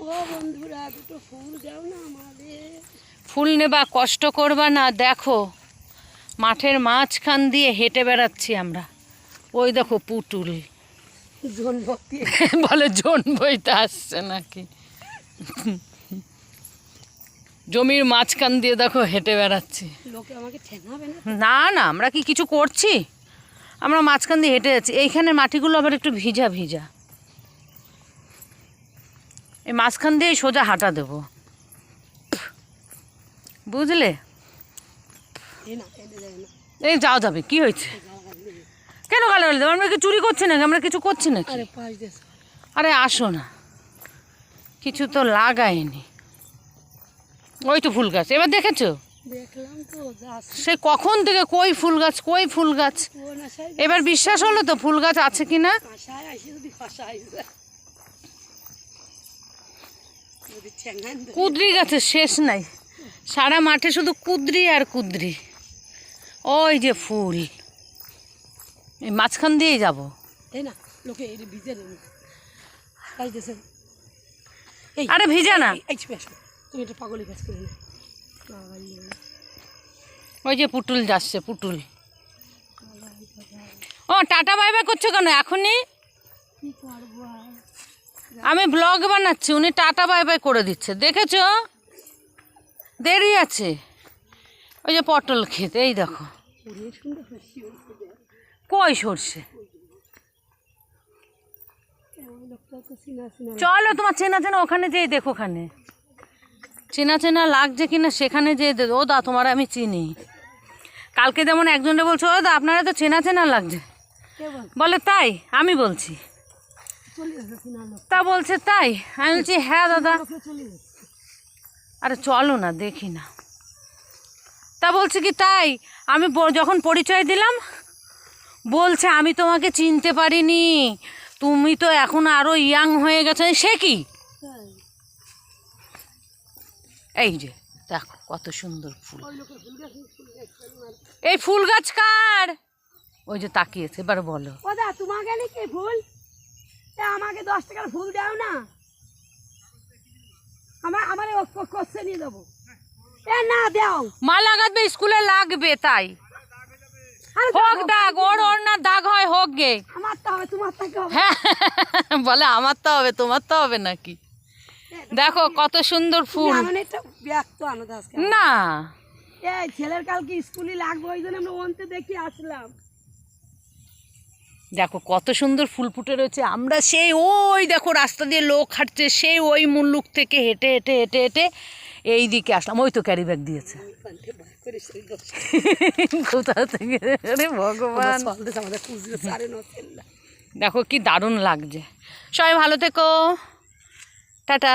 ও বন্ধুরা দুটো ফুল দাও না আমাদের। ফুল নেবা কষ্ট করবা না দেখো। মাঠের মাঝখান দিয়ে হেঁটে বেড়াচ্ছি আমরা। ওই দেখো পুটুল বলে জন বইতে আসছে নাকি। জমির মাঝখান দিয়ে দেখো হেঁটে বেড়াচ্ছি। লোকে আমাকে না না না আমরা কি কিছু করছি? আমরা মাঝখান দিয়ে হেঁটে যাচ্ছি। এইখানের মাটিগুলো আবার একটু ভিজা ভিজা। এই মাঝখান দিয়ে সোজা হাঁটা দেবো। বুঝলে? এই যাও যাবে কি হয়েছে? কেন গালে গালে দেবো? আমরা কি চুরি করছি নাকি? আমরা কিছু করছি নাকি? আরে আরে আসো না। কিছু তো লাগায়নি। ওই তো ফুল গাছ। এবার দেখেছ? সে কখন থেকে কই ফুল গাছ কই ফুল গাছ? এবার বিশ্বাস হলো তো ফুল গাছ আছে কি না কুদরি গাছের শেষ নাই। সারা মাঠে শুধু কুদরি আর কুদরি। ওই যে ফুল। এই মাঝখান দিয়েই যাব। এই না লোকে ভিজে আরে ভিজা না। তুমি এটা পাগলি কাজ করে না ওই যে পুটুল যাচ্ছে পুটুল। ও টাটা বাই বাই করছ কেন? এখনই? কি করব আর? আমি ব্লগ বানাচ্ছি উনি টাটা বাই বাই করে দিচ্ছে। দেখেছ? দেরি আছে। ওই যে পটল ক্ষেত এই দেখো। কই সরষে? চলো তোমার চেনা চেনা ওখানে যেই দেখো ওখানে। চেনা চেনা লাগছে কিনা সেখানে যেয়ে ও দা তোমার আমি চিনি। কালকে যেমন একজনে বলছো ও দা আপনারা তো চেনা চেনা লাগছে। বলে তাই আমি বলছি চলে যাচ্ছে চিনা লোক তা বলছে তাই? আমি বলছি হ্যাঁ দাদা। আরে চলো না, দেখি না। তা বলছে কি তাই? আমি যখন পরিচয় দিলাম, বলছে, আমি তোমাকে চিনতে পারিনি। তুমি তো এখন আরও ইয়াং হয়ে গেছো। সে কি? এই যে, দেখো কত সুন্দর ফুল। এই ফুল গাছ কার? ওই যে তাকিয়েছে, এবার বলো। তোমাকে নাকি ফুল? আমাকে দশ টাকার ফুল দাও না। আমার আমার কোশ্চেন নিয়ে দেবো এ না দাও। মা লাগাবে স্কুলে লাগবে তাই। হোক দাগ ওর ওর না দাগ হয় হোক গে। আমার তো হবে তোমার থেকে হবে। হ্যাঁ বলে আমার তো হবে তোমার তো হবে নাকি? দেখো কত সুন্দর ফুল। তো না। এই ছেলের কালকে স্কুলে লাগবে ওই জন্য আমরা অন্তে দেখি আসলাম। দেখো কত সুন্দর ফুল ফুটে রয়েছে। আমরা সেই ওই দেখো রাস্তা দিয়ে লোক হাঁটছে সেই ওই মুল্লুক থেকে হেঁটে হেঁটে হেঁটে হেঁটে এই দিকে আসলাম। ওই তো ক্যারি ব্যাগ দিয়েছে। কোথা থেকে? ভগবান। দেখো কি দারুণ লাগছে। সবাই ভালো থেকো। টাটা।